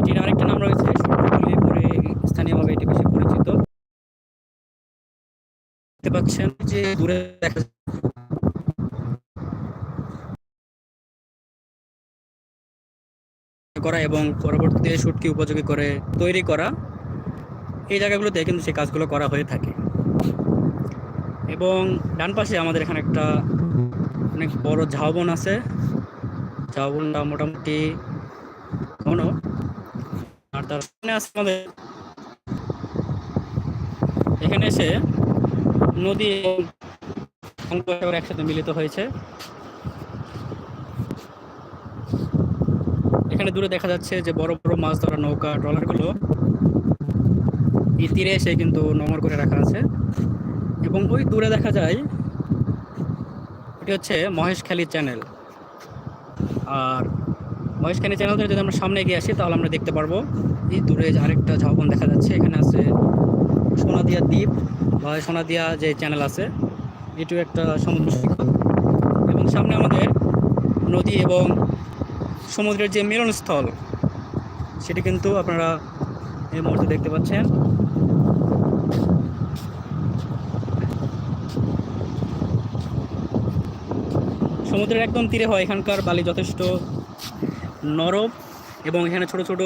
এটির আরেকটা নাম রয়েছে পরে স্থানীয়ভাবে এটি বেশি পরিচিত। দেখতে পাচ্ছেন যে দূরে দেখা করা এবং পরবর্তীতে শুটকি উপযোগী করে তৈরি করা এই জায়গাগুলোতে কিন্তু সেই কাজগুলো করা হয়ে থাকে। এবং ডান পাশে আমাদের এখানে একটা অনেক বড় ঝাউবন আছে। ঝাউবনটা মোটামুটি কোনো আর তার সামনে আছে আমাদের এখানে এসে নদী বঙ্গোপসাগর একসাথে মিলিত হয়েছে। এখানে দূরে দেখা যাচ্ছে যে বড় বড় মাছ ধরা নৌকা, ট্রলারগুলো। এই তীরে এসে কিন্তু নোংর করে রাখা আছে। এবং ওই দূরে দেখা যায়, এটি হচ্ছে মহেশখালী চ্যানেল। আর মহেশখালী চ্যানেল যদি আমরা সামনে এগিয়ে আসি, তাহলে আমরা দেখতে পারব এই দূরে আরেকটা ঝাউবন দেখা যাচ্ছে, এখানে আছে সোনাদিয়া দ্বীপ বা সোনাদিয়া যে চ্যানেল আছে, এটিও একটা সমুদ্র। এবং সামনে আমাদের নদী এবং সমুদ্রের যে মিলনস্থল, সেটি কিন্তু আপনারা এই মুহূর্তে দেখতে পাচ্ছেন। সমুদ্রের একদম তীরে হয় এখানকার বালি যথেষ্ট নরম এবং এখানে ছোট ছোট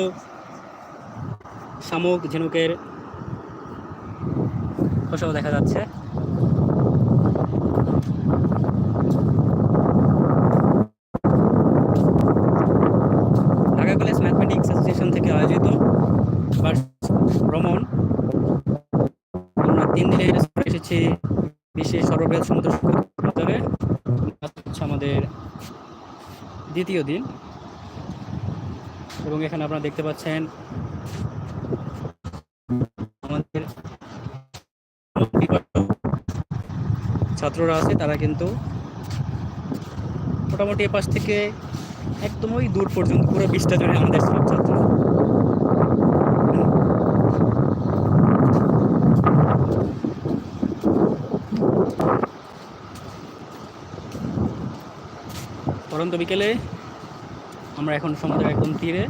শামুক, ঝিনুকের খোসাও দেখা যাচ্ছে। ঢাকা কলেজ ম্যাথমেটিক্স অ্যাসোসিয়েশন থেকে আয়োজিত ভ্রমণ। আমরা তিন দিনের এসেছি বিশ্বের সর্ববৃহৎ সমুদ্র হচ্ছে আমাদের দ্বিতীয় দিন। এবং এখানে আপনারা দেখতে পাচ্ছেন ছাত্ররা আছে, তারা কিন্তু মোটামুটি এপাশ থেকে একদম ওই দূর পর্যন্ত, পুরো বিশটা জনে আমাদের সব ছাত্র। পরন্ত বিকেলে আমরা এখন সমুদ্রের একদম তীরে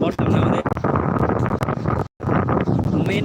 বর্ষা সামনে আমাদের। মেন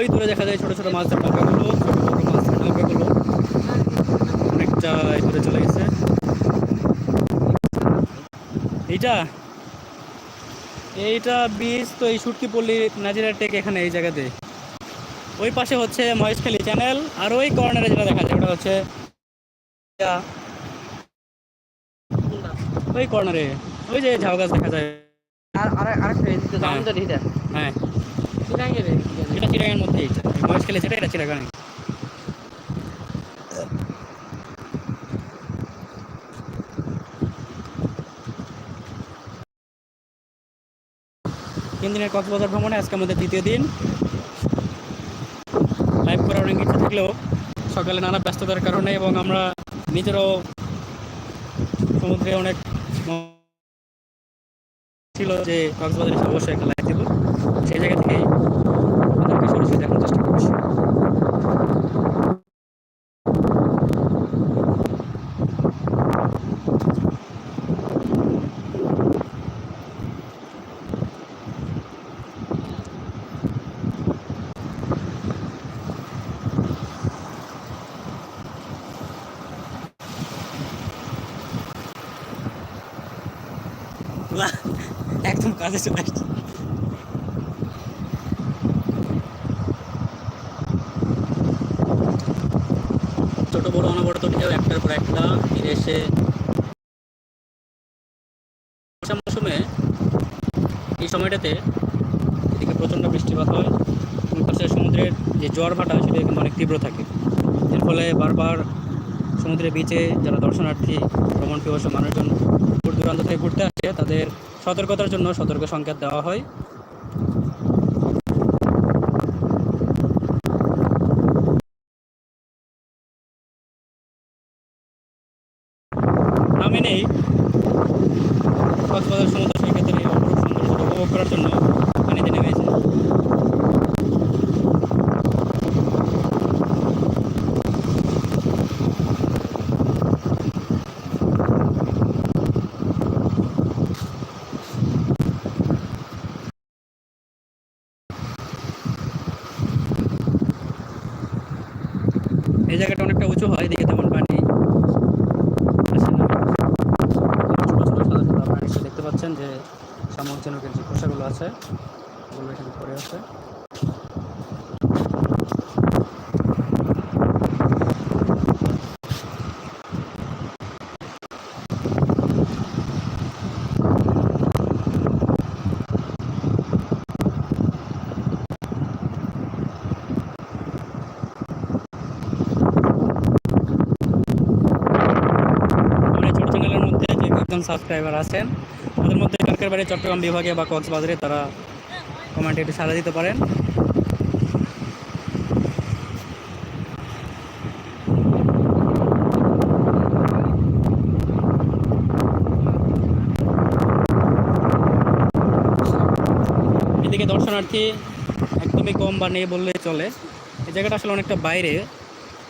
ওই দূরে দেখা যায় ছোট ছোট মাছ ধরা নৌকাগুলো ছোট বড় মাছ নৌকাগুলো। অনেকটা দূরে চলে গেছে। এইটা? এইটা বীজ তো এই সুটকি পল্লী নাজিরা টেক এখানে এই জায়গাতে। ওই পাশে হচ্ছে মহেশখালী চ্যানেল আর ওই কর্নারে যেটা দেখা যায় ওটা হচ্ছে ওই কর্নারে ওই যে ঝাউ গাছ দেখা যায়। হ্যাঁ। চিরাগানের মধ্যেই এটা মহেশখালী যেটা এটা তিন দিনের কক্সবাজার ভ্রমণে আজকে আমাদের দ্বিতীয় দিন। লাইভ করার অনেক ইচ্ছা থাকলেও সকালে নানা ব্যস্ততার কারণে এবং আমরা নিজেরও সমুদ্রে অনেক ছিল যে কক্সবাজারে অবশ্যই একটা লাইভ দেবো সেই জায়গা থেকেই একদম কাজে চলে আসছে। ছোট বড় অনবরত ঢেউ একটার পর একটা ফিরে এসে বর্ষা মৌসুমে এই সময়টাতে এদিকে প্রচণ্ড বৃষ্টিপাত হয় পাশে সমুদ্রের যে জোয়ার ভাটা সেটা কিন্তু অনেক তীব্র থাকে। এর ফলে বারবার সমুদ্রের বিচে যারা দর্শনার্থী ভ্রমণ পিপাসু মানুষজন দূর দূরান্ত থেকে ঘুরতে আসে। তাদের সতর্কতার জন্য সতর্ক সংকেত দেওয়া হয়। আমি নেই। কক্সবাজার সমুদ্র সৈকতের এই অপরূপ সৌন্দর্য উপভোগ করার জন্য পানিতে নেমেছে এই জায়গাটা অনেকটা উঁচু হয়, এদিকে তেমন পানি দেখতে পাচ্ছেন যে শামুক ঝিনুকের যে খোসাগুলো আছে ওগুলো এখানে পড়ে আছে আমার এই ছোটো চ্যানেলের মধ্যে যে একজন সাবস্ক্রাইবার আছেন, তাদের মধ্যে কালকের বাড়ি চট্টগ্রাম বিভাগে বা কক্সবাজারে তারা কমেন্টে একটু সাড়া দিতে পারেন। এদিকে দর্শনার্থী একদমই কম বা নেই বললেই চলে। এই জায়গাটা আসলে অনেকটা বাইরে।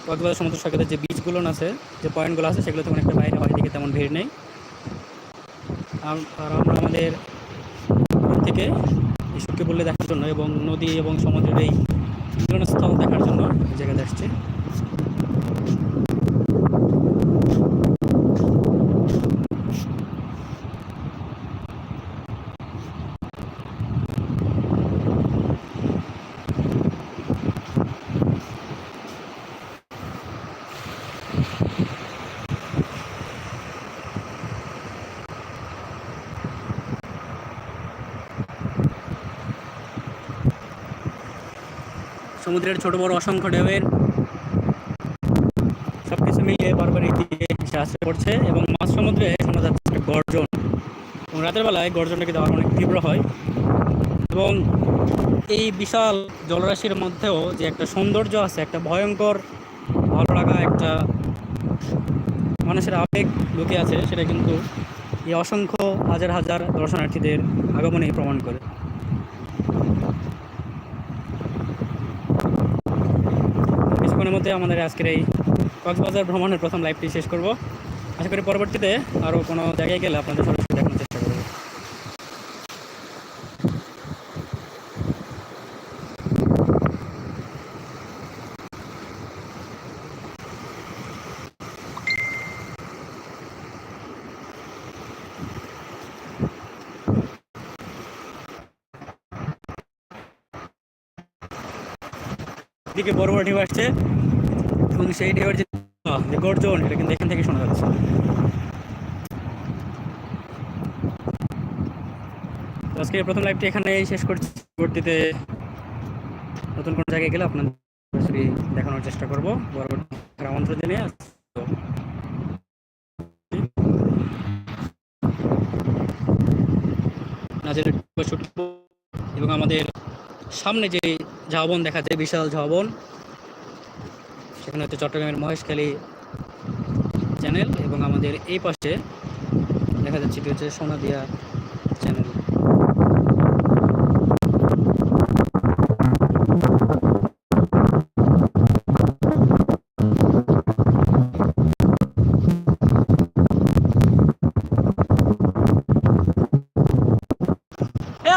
কক্সবাজার সমুদ্র সৈকতের যে বিচগুলো আছে, যে পয়েন্টগুলো আছে সেগুলো থেকে অনেকটা বাইরে হয়, এদিকে তেমন ভিড় নেই। আর আমরা আমাদের থেকে ঈশ্বরকে বলে দেখার জন্য এবং নদী এবং সমুদ্রের এই মিলনস্থল দেখার জন্য জায়গাতে আসছি। সমুদ্রের ছোট বড় অসংখ্য ঢেউয়ের সব কিছু মিলিয়ে বারবার এই দিকে এসে আসতে পড়ছে এবং মাঝ সমুদ্রে শোনা যাচ্ছে গর্জন। এবং রাতের বেলায় গর্জনটা কিন্তু আরও অনেক তীব্র হয়। এবং এই বিশাল জলরাশির মধ্যেও যে একটা সৌন্দর্য আছে, একটা ভয়ঙ্কর, ভালো লাগা, একটা মানুষের আবেগ লুকে আছে, সেটা কিন্তু এই অসংখ্য হাজার হাজার দর্শনার্থীদের আগমনেই প্রমাণ করে। মধ্যে আমাদের আজকের এই কক্সবাজার ভ্রমণের প্রথম লাইভটি শেষ করব। আশা করি পরবর্তীতে আরও কোনো জায়গায় গেলে আপনাদের সরাসরি দেখানোর চেষ্টা করব। দিকে বড় বড় ঢেউ আসছে। এবং সেই ঢেউয়ের যে গর্জন, এটা কিন্তু এখান থেকে শোনা যাচ্ছে। আজকে প্রথম লাইভটি এখানেই শেষ করছি। পরবর্তীতে নতুন কোনো জায়গায় গেলে আপনাদের দেখানোর চেষ্টা করব। পরবর্তী আমন্ত্রণ জানিয়ে এবং আমাদের সামনে যে ঝাউবন দেখা যায়, বিশাল ঝাউবন সেখানে হচ্ছে চট্টগ্রামের মহেশখালী চ্যানেল এবং আমাদের এই পাশে দেখা যাচ্ছে এটি হচ্ছে সোনাদিয়া চ্যানেল। এই